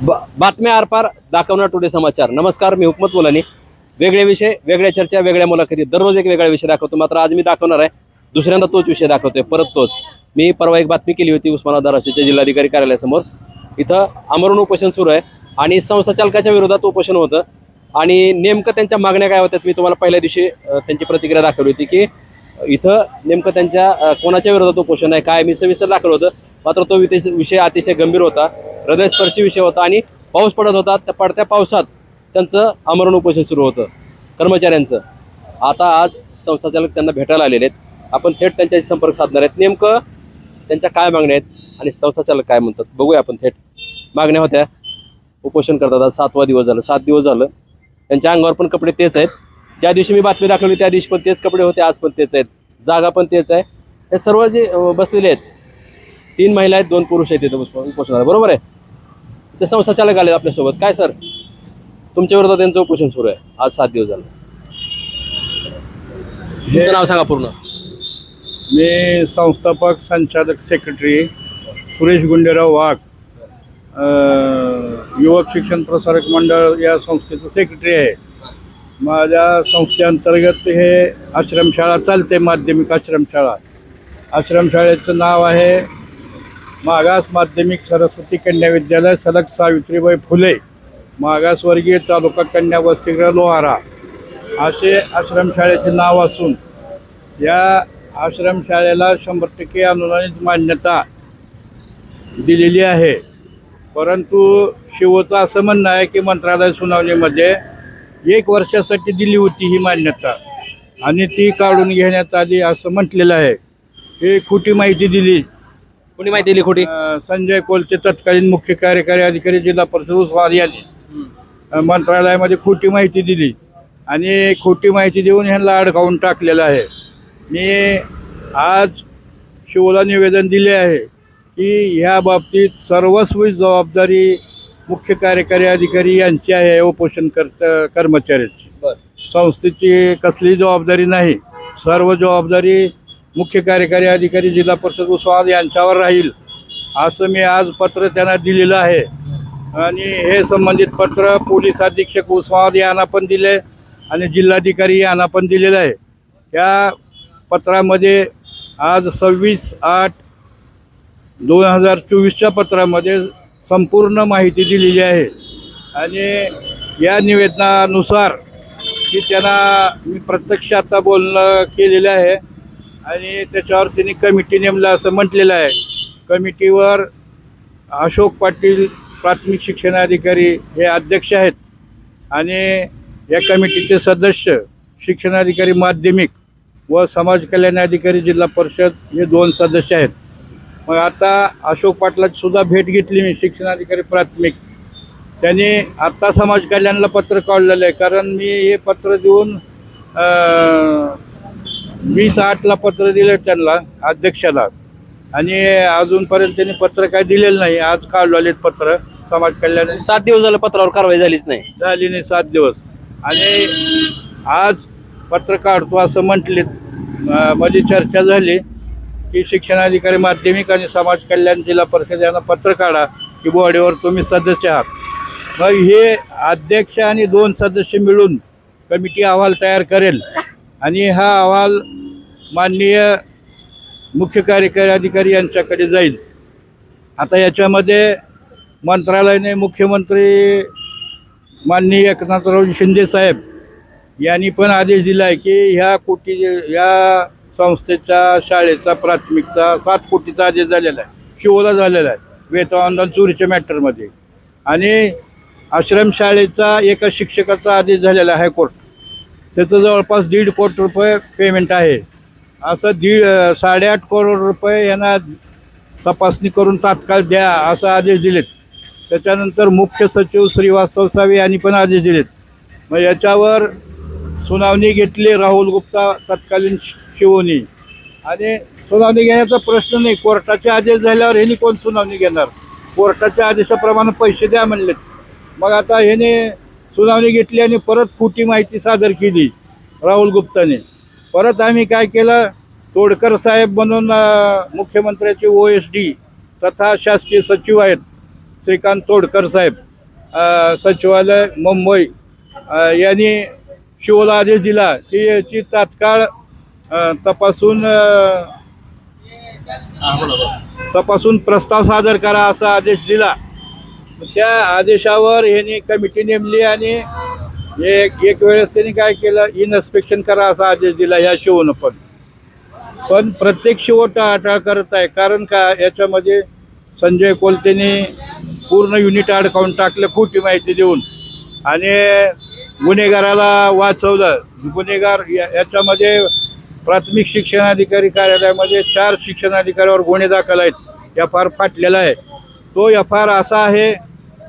बातम्या आरपार दाखवणार टुडे समाचार. नमस्कार मी हुकमत मुलानी. वेगळे विषय वेगळ्या चर्चा वेगळ्या मुलाखती. दररोज एक वेगळा विषय दाखवतो. मात्र आज मी दाखवणार आहे दुसऱ्यांदा तोच विषय दाखवतोय परत तोच. मी परवा एक बातमी केली होती उस्मानाबाद धाराशिवच्या जिल्हाधिकारी कार्यालयासमोर. इथं आमरण उपोषण सुरू आहे आणि संस्था चालकाच्या विरोधात उपोषण होतं. आणि नेमकं त्यांच्या मागण्या काय होत्यात मी तुम्हाला पहिल्या दिवशी त्यांची प्रतिक्रिया दाखवली होती की इथं नेमकं त्यांच्या कोणाच्या विरोधात उपोषण आहे काय मी सविस्तर दाखल होतं. मात्र तो विषय अतिशय गंभीर होता हृदयस्पर्शी विषय होता आणि पाऊस पडत होता. त्या पडत्या पावसात त्यांचं आमरण उपोषण सुरू होतं कर्मचाऱ्यांचं. आता आज संस्थाचालक त्यांना भेटायला आलेले आहेत. आपण थेट त्यांच्याशी संपर्क साधणार आहेत. नेमकं त्यांच्या काय मागण्या आहेत आणि संस्थाचालक काय म्हणतात? बघूया आपण थेट. मागण्या होत्या. उपोषण करतात. आज सातवा दिवस झालं. सात दिवस झालं. त्यांच्या अंगावर पण कपडे तेच आहेत. ज्या दिवशी मी बातमी दाखवली त्या दिवशी पण तेच कपडे होते आज पण तेच आहेत. जागा पण तेच आहे. हे सर्व जे बसलेले आहेत तीन महिला आहेत दोन पुरुष आहेत तिथं उप- उपोषणाला. बरोबर आहे? ते संस्थाचालक आले आपल्यासोबत. काय सर? तुमच्या विरोधात त्यांचं उपोषण सुरू आहे. आज सात दिवस झालं. तुमचं नाव सांगा पूर्ण. मी संस्थापक संचालक सेक्रेटरी सुरेश गुंडेराव वाघ युवक शिक्षण प्रसारक मंडळ या संस्थेचं सेक्रेटरी आहे. माझ्या संस्थेअंतर्गत हे आश्रमशाळा चालते माध्यमिक आश्रमशाळा. आश्रमशाळेचं नाव आहे मागास माध्यमिक सरस्वती कन्या विद्यालय सलग सावित्रीबाई फुले मागासवर्गीय तालुका कन्या वसतिगृह लोहारा. असे आश्रमशाळेचे नाव असून या आश्रमशाळेला शंभर टक्के अनुदानित मान्यता दिलेली आहे. परंतु शिवचं असं म्हणणं आहे की मंत्रालय सुनावणीमध्ये एक वर्षासाठी दिली होती ही मान्यता. आणि ती काढून घेण्यात आली असं म्हटलेलं आहे. ही खोटी माहिती दिली. कोणी माहिती दिली खोटी? अं, संजय कोलते तत्कालीन मुख्य कार्यकारी अधिकारी जिल्हा परिषद उस्मानाबाद यांनी. अं, मंत्रालयामध्ये खोटी माहिती दिली. आणि खोटी माहिती देऊन ह्यांना अडकावून टाकलेलं आहे. मी आज शिवला निवेदन दिले आहे की ह्या बाबतीत सर्वस्वी जबाबदारी मुख्य कार्यकारी अधिकारी यांची आहे उपोषण करत कर्मचाऱ्यांची. संस्थेची कसली जबाबदारी नाही. सर्व जबाबदारी मुख्य कार्यकारी अधिकारी जिल्हा परिषद उस्मानाबाद यांच्यावर राहील. असं मी आज पत्र त्यांना दिलेलं आहे. आणि हे संबंधित पत्र पोलीस अधीक्षक उस्मानाबाद यांना पण दिले आणि जिल्हाधिकारी यांना पण दिलेलं आहे. या पत्रामध्ये आज सव्वीस आठ दोन हजार चोवीसच्या पत्रामध्ये संपूर्ण माहिती दिलेली आहे. आणि या निवेदनानुसार की त्यांना मी प्रत्यक्ष आता बोलणं केलेलं आहे. आणि त्याच्यावर त्यांनी कमिटी नेमलं असं म्हटलेलं आहे. कमिटीवर अशोक पाटील प्राथमिक शिक्षणाधिकारी हे अध्यक्ष आहेत. आणि या कमिटीचे सदस्य शिक्षणाधिकारी माध्यमिक व समाज कल्याण अधिकारी जिल्हा परिषद हे दोन सदस्य आहेत. मग आता अशोक पाटलाची सुद्धा भेट घेतली मी शिक्षणाधिकारी प्राथमिक. त्यांनी आत्ता समाज कल्याणला पत्र काढलेलं आहे. कारण मी हे पत्र देऊन वीस आठला पत्र दिलं त्यांना अध्यक्षाला. आणि अजूनपर्यंत त्यांनी पत्र काय दिलेलं नाही. आज काढलेले पत्र समाज कल्याण. सात दिवस झालं पत्रावर कारवाई झालीच नाही. झाली नाही सात दिवस. आणि आज पत्र काढतो असं म्हटले मध्ये चर्चा झाली. की शिक्षणाधिकारी माध्यमिक आणि समाज कल्याण जिल्हा परिषद यांना पत्र काढा की बॉडीवर तुम्ही सदस्य आहात. मग हे अध्यक्ष आणि दोन सदस्य मिळून कमिटी अहवाल तयार करेल. आणि हा अहवाल माननीय मुख्य कार्यकारी अधिकारी यांच्याकडे जाईल. आता याच्यामध्ये मंत्रालयाने मुख्यमंत्री माननीय एकनाथराव शिंदे साहेब यांनी पण आदेश दिला आहे की ह्या कोटी ह्या संस्थेच्या शाळेचा प्राथमिकचा सात कोटीचा आदेश झालेला आहे. शिवोला झालेला आहे. वेतन चोरीच्या मॅटरमध्ये. आणि आश्रमशाळेचा एका शिक्षकाचा आदेश झालेला आहे हायकोर्ट. त्याचं जवळपास दीड कोटी रुपये पेमेंट आहे. असं दीड साडेआठ करोड रुपये यांना तपासणी करून तात्काळ द्या असा आदेश दिलेत. त्याच्यानंतर मुख्य सचिव श्रीवास्तव सावे यांनी पण आदेश दिलेत. मग याच्यावर सुनावणी घेतली राहुल गुप्ता तत्कालीन शि- शिवोनी. आणि सुनावणी घेण्याचा प्रश्न नाही. कोर्टाचे आदेश झाल्यावर ह्यांनी कोण सुनावणी घेणार? कोर्टाच्या आदेशाप्रमाणे पैसे द्या म्हणलेत. मग आता ह्याने सुनावणी घेतली आणि परत खोटी माहिती सादर केली राहुल गुप्ताने. परत आम्ही काय केलं? तोडकर साहेब म्हणून मुख्यमंत्र्याचे ओ एस डी तथा शासकीय सचिव आहेत श्रीकांत तोडकर साहेब सचिवालय मुंबई यांनी शिवला आदेश दिला की याची तात्काळ तपासून तपासून प्रस्ताव सादर करा असा आदेश दिला. त्या आदेशावर यांनी कमिटी नेमली आणि एक एक वेळेस त्यांनी काय केलं? इन्स्पेक्शन करा असा आदेश दिला ह्या शिवनं पण. पण प्रत्येक शिव टाळाटाळ करत आहे. कारण का? याच्यामध्ये संजय कोलतेने पूर्ण युनिट अडकावून टाकलं खोटी माहिती देऊन. आणि गुन्हेगाराला वाचवलं. गुन्हेगार या- याच्यामध्ये प्राथमिक शिक्षणाधिकारी कार्यालयामध्ये चार शिक्षणाधिकाऱ्यावर गुन्हे दाखल आहेत. एफ आर फाटलेला आहे. तो एफ आर असा आहे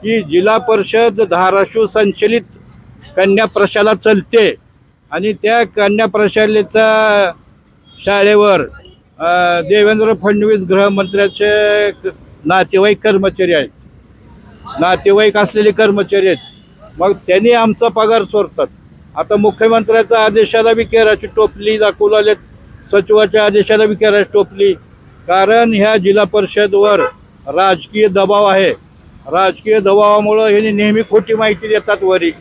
की जिल्हा परिषद धाराशिव संचलित कन्या प्रशाला चलते आणि त्या कन्या प्रशालेचा शाळेवर देवेंद्र फडणवीस गृहमंत्र्याचे नातेवाईक कर्मचारी आहेत. नातेवाईक असलेले कर्मचारी आहेत. मग त्यांनी आमचा पगार चोरतात. आता मुख्यमंत्र्याच्या आदेशाला बी केराची टोपली दाखवलेत सचिवाच्या आदेशाला बी केराची टोपली. कारण ह्या जिल्हा परिषदवर राजकीय दबाव आहे. राजकीय दबावामुळं ह्यांनी नेहमी खोटी माहिती देतात वरी.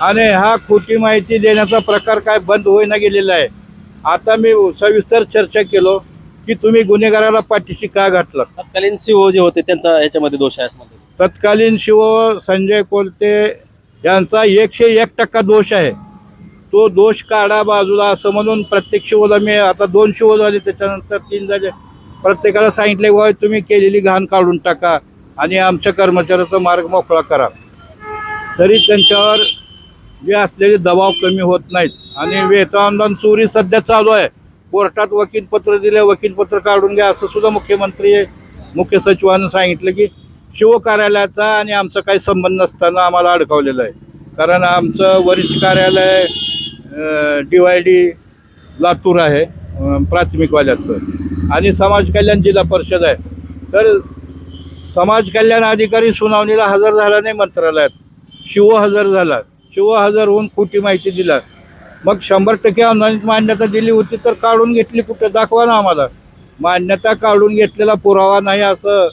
आणि हा खोटी माहिती देण्याचा प्रकार काय बंद होईना गेलेला आहे. आता मी सविस्तर चर्चा केलो की तुम्ही गुन्हेगाराला पाठीशी का घातलं तत्कालीन सीओ जे होते त्यांचा ह्याच्यामध्ये दोष आहे. तत्कालीन शिव संजय कोलते यांचा एकशे एक टक्का दोष आहे. तो दोष काढा बाजूला असं म्हणून प्रत्येक शिवला मी आता दोन शिव झाले त्याच्यानंतर तीन झाले. प्रत्येकाला सांगितले वय तुम्ही केलेली घाण काढून टाका आणि आमच्या कर्मचाऱ्याचा मार्ग मोकळा करा. तरी त्यांच्यावर जे असलेले दबाव कमी होत नाहीत. आणि वेतन चोरी सध्या चालू आहे. कोर्टात वकीलपत्र दिले वकीलपत्र काढून घ्या असं सुद्धा मुख्यमंत्री मुख्य सचिवानं सांगितलं की शिव कार्यालयाचा आणि आमचा काही संबंध नसताना आम्हाला अडकवलेलं आहे. कारण आमचं वरिष्ठ कार्यालय डी वाय डी लातूर आहे प्राथमिकवाल्याचं. आणि समाज कल्याण जिल्हा परिषद आहे. तर समाज कल्याण अधिकारी सुनावणीला हजर झाला नाही मंत्रालयात. शिव हजर झाला. शिव हजर होऊन खोटी माहिती दिला. मग शंभर टक्के अनुदानित मान्यता दिली होती तर काढून घेतली कुठं? दाखवा ना आम्हाला. मान्यता काढून घेतलेला पुरावा नाही असं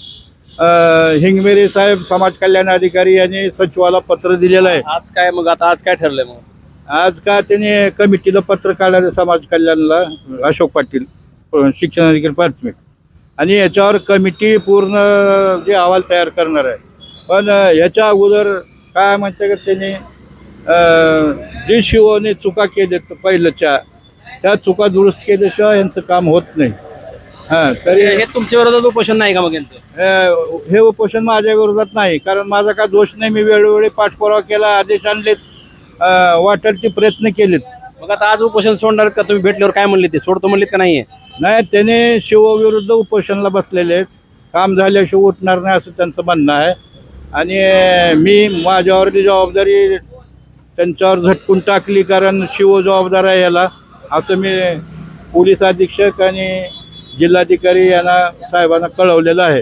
हिंगमेरे साहेब समाज कल्याण अधिकारी यांनी सचिवाला पत्र दिलेलं आहे. आज काय मग आता आज काय ठरलंय मग? आज का त्याने कमिटीला पत्र काढायला समाज कल्याणला अशोक पाटील अं, शिक्षणाधिकारी प्राथमिक. आणि याच्यावर कमिटी पूर्ण जे अहवाल तयार करणार आहे. पण याच्या अगोदर काय म्हणते का त्याने जे शिवने चुका केल्यात पहिल्याच्या त्या चुका दुरुस्त केल्याशिवाय यांचं काम होत नाही. हां तरी हे तुमच्या विरोधात उपोषण नाही का मग यांचं? अ, हे उपोषण माझ्या विरोधात नाही कारण माझा काय दोष नाही. मी वेळोवेळी पाठपुरावा केला आदेश आणलेत अ, वाटेल ते प्रयत्न केलेत. मग आता आज उपोषण सोडणार का? तुम्ही भेटल्यावर काय म्हणले ते? सोडतो म्हणलेत का नाहीये? नाही त्याने शिवविरुद्ध उपोषणाला बसलेले आहेत. काम झाल्याशिवाय उठणार नाही असं त्यांचं म्हणणं आहे. आणि मी माझ्यावरची जबाबदारी त्यांच्यावर झटकून टाकली कारण शिव जबाबदार आहे याला. असं मी पोलीस अधीक्षक आणि जिल्हाधिकारी यांना साहेबांना कळवलेलं आहे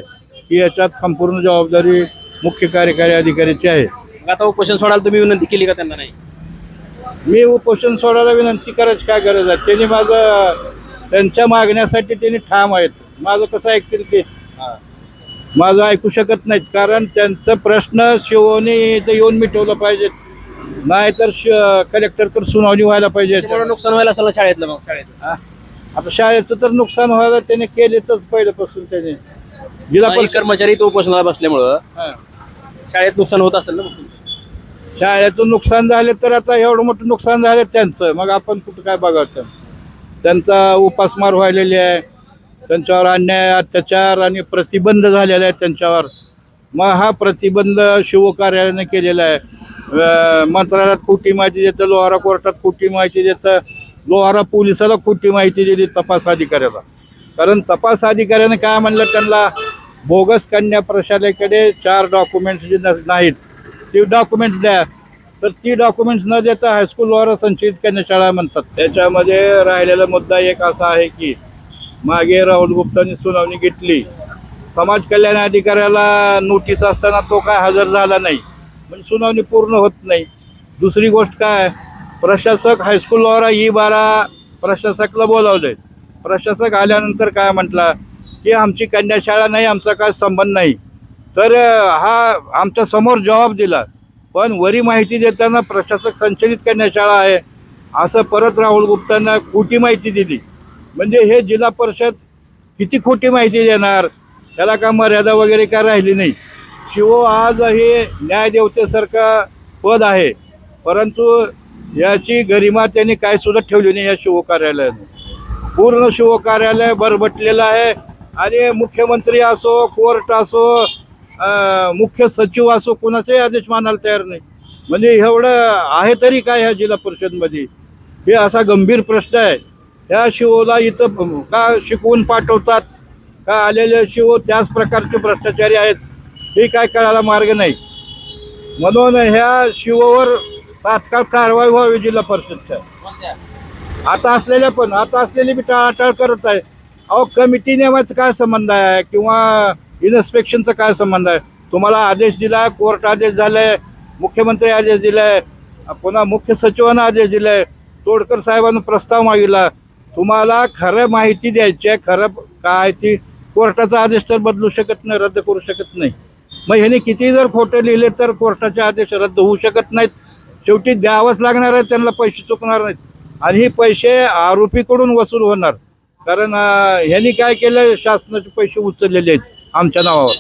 की याच्यात संपूर्ण जबाबदारी मुख्य कार्यकारी अधिकाऱ्याची आहे. मग आता उपोषण सोडायला तुम्ही विनंती केली का त्यांना नाही? मी उपोषण सोडायला विनंती करायची काय गरज आहे? त्यांनी माझं त्यांच्या मागण्यासाठी त्यांनी ठाम आहेत. माझं कसं ऐकतील ते? माझं ऐकू शकत नाहीत कारण त्यांचा प्रश्न शिवने इथं येऊन मिटवलं पाहिजे. नाहीतर श कलेक्टरकडे सुनावणी व्हायला पाहिजे. त्यामुळे नुकसान व्हायला असेल ना शाळेतलं मग? शाळेत? आता शाळेचं तर नुकसान व्हायला त्याने केलेच पहिल्यापासून त्याने. जिल्हा काही परिषद कर्मचारी तो उपोषणाला बसल्यामुळं हा. शाळेत नुकसान होत असेल ना? मग. शाळेचं नुकसान झाले तर आता एवढं मोठं नुकसान झालं त्यांचं. मग आपण कुठं काय बघावं त्यांचं? त्यांचा उपासमार व्हायलेली आहे. त्यांच्यावर अन्याय अत्याचार आणि प्रतिबंध झालेला आहे त्यांच्यावर. मग हा प्रतिबंध शिवकार्यालयाने केलेला आहे. अं, मंत्रालयात खोटी माहिती देतं लोहारा कोर्टात खोटी माहिती देतं. लोहारा पोलिसाला खोटी माहिती दिली तपास अधिकाऱ्याला. कारण तपास अधिकाऱ्यानं काय म्हणलं त्यांना बोगस कन्या प्रशालेकडे चार डॉक्युमेंट्स जे नाहीत ते डॉक्युमेंट्स द्या. तर ती डॉक्युमेंट्स न देता हायस्कूलवर संचयित शाळा म्हणतात. त्याच्यामध्ये राहिलेला मुद्दा एक असा आहे की मागे राहुल गुप्तांनी सुनावणी घेतली. समाज कल्याण अधिकाऱ्याला नोटीस असताना तो काय हजर झाला नाही. म्हणजे सुनावणी पूर्ण होत नाही. दुसरी गोष्ट काय? प्रशासक हायस्कूलवाला ही बारा प्रशासकला बोलावले प्रशासक आल्यानंतर काय म्हटला की आमची कन्याशाळा नाही आमचा काय संबंध नाही. तर हा आमच्यासमोर जबाब दिला. पण वरी माहिती देताना प्रशासक संचलित कन्याशाळा आहे. असं परत राहुल गुप्तांना खोटी माहिती दिली. म्हणजे हे जिल्हा परिषद किती खोटी माहिती देणार? त्याला का मर्यादा वगैरे काय राहिली नाही. शिवो आज हे न्यायदेवतेसारखं पद आहे. परंतु याची गरिमा त्यांनी काय सुद्धा ठेवली नाही या शिव कार्यालयाने पूर्ण शिव कार्यालय बरबटलेलं आहे. आणि मुख्यमंत्री असो कोर्ट असो मुख्य सचिव असो कुणाचाही आदेश मानायला तयार नाही. म्हणजे एवढं आहे तरी काय ह्या जिल्हा परिषदमध्ये? हे असा गंभीर प्रश्न आहे. ह्या शिवला इथं का शिकवून पाठवतात? का आलेले शिव त्याच प्रकारचे भ्रष्टाचारी आहेत? हे काय कळायला मार्ग नाही. म्हणून ह्या शिववर तात्काळ कारवाई व्हावी जिल्हा परिषदच्या. आता असलेल्या पण आता असलेली बी टाळाटाळ करत आहे. अहो कमिटी नेमाचा काय संबंध आहे? किंवा इन्स्पेक्शनचा काय संबंध आहे? तुम्हाला आदेश दिला कोर्ट आदेश झालाय मुख्यमंत्री आदेश दिलाय पुन्हा मुख्य सचिवानं आदेश दिलाय. तोडकर साहेबांनी प्रस्ताव मागितला. तुम्हाला खरं माहिती द्यायची आहे खरं काय ती कोर्टाचा आदेश तर बदलू शकत नाही रद्द करू शकत नाही. मग ह्याने किती जर खोटे लिहिले तर कोर्टाचे आदेश रद्द होऊ शकत नाहीत. शेवटी द्यावंच लागणार आहे त्यांना पैसे चुकणार नाहीत. आणि हे पैसे आरोपीकडून वसूल होणार. कारण ह्यांनी काय केलं शासनाचे पैसे उचललेले आहेत आमच्या नावावर.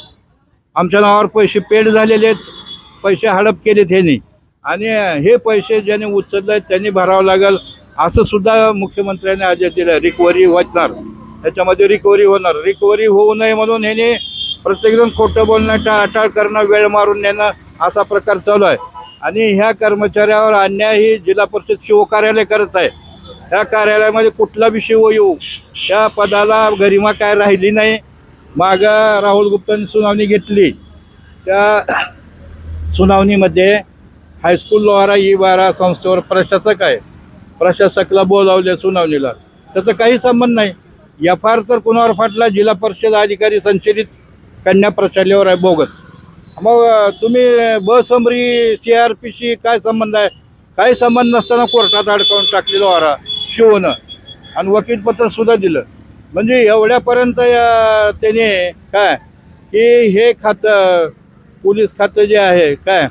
आमच्या नावावर पैसे पेड झालेले आहेत पैसे हडप केलेत ह्यांनी. आणि हे पैसे ज्यांनी उचलले त्यांनी भरावं लागेल असं सुद्धा मुख्यमंत्र्यांनी आदेश दिला रिकव्हरी वाचणार. त्याच्यामध्ये रिकव्हरी होणार. रिकव्हरी होऊ नये म्हणून ह्याने प्रत्येकजण खोटं बोलणं टाळाटाळ करणं वेळ मारून नेणं असा प्रकार चालू आहे. आणि ह्या कर्मचाऱ्यावर अन्याय ही जिल्हा परिषद शिव कार्यालय करत आहे. ह्या कार्यालयामध्ये कुठला बी शिव येऊ त्या पदाला गरिमा काय राहिली नाही. मागं राहुल गुप्तांनी सुनावणी घेतली. त्या सुनावणीमध्ये हायस्कूल लोहारा ई बारा संस्थेवर प्रशासक आहे. प्रशासकला बोलावले सुनावणीला. त्याचा काही संबंध नाही. एफ आर तर कुणावर फाटला जिल्हा परिषद अधिकारी संचलित कन्या प्रशालेवर आहे बोगस. मग तुम्ही बसमरी सी आर पीशी काय संबंध आहे? काही संबंध नसताना कोर्टात अडकवून टाकलेलं वारा शिवनं. आणि वकीलपत्र सुद्धा दिलं. म्हणजे एवढ्यापर्यंत या- त्याने काय की हे खातं पोलीस खातं जे आहे काय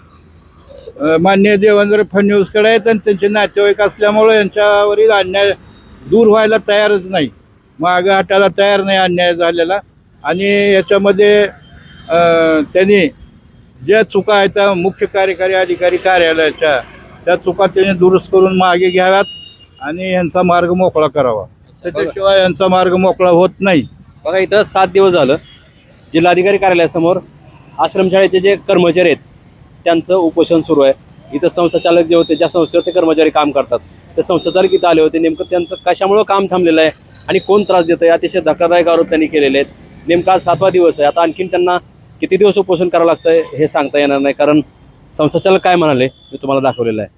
मान्य देवेंद्र फडणवीसकडे आहेत आणि त्यांचे नातेवाईक असल्यामुळं यांच्यावरील अन्याय दूर व्हायला तयारच नाही. मागं हटायला तयार नाही अन्याय झालेला. आणि याच्यामध्ये त्यांनी ज्या चुका आहेत त्या मुख्य कार्यकारी अधिकारी कार्यालयाच्या त्या चुका त्यांनी दुरुस्त करून मागे घ्याव्यात आणि यांचा मार्ग मोकळा करावा. त्याच्याशिवाय यांचा मार्ग मोकळा होत नाही. बघा इथं सात दिवस झालं जिल्हाधिकारी कार्यालयासमोर आश्रमशाळेचे जे कर्मचारी आहेत त्यांचं उपोषण सुरू आहे. इथं संस्थाचालक जे होते ज्या संस्थेवर ते कर्मचारी काम करतात ते संस्थाचालक इथं आले होते. नेमकं त्यांचं कशामुळं काम थांबलेलं आहे आणि कोण त्रास देतं आहे अतिशय धक्कादायक आरोप त्यांनी केलेले आहेत. नेमका आज सातवा दिवस आहे. आता आणखीन त्यांना किती दिवस उपोषण करावं लागतंय हे सांगता येणार नाही कारण संस्थाचालक काय म्हणाले मी तुम्हाला दाखवलेलं आहे.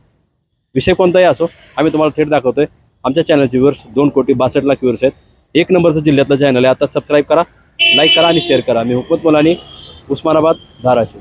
विषय कोणताही असो आम्ही तुम्हाला थेट दाखवतोय. आमच्या चॅनलचे व्ह्यूअर्स दोन कोटी बासष्ट लाख व्ह्यूअर्स आहेत. एक नंबरचं जिल्ह्यातलं चॅनल आहे. आता सबस्क्राईब करा लाईक करा आणि शेअर करा. मी हुकमत मुलानी उस्मानाबाद धाराशिव.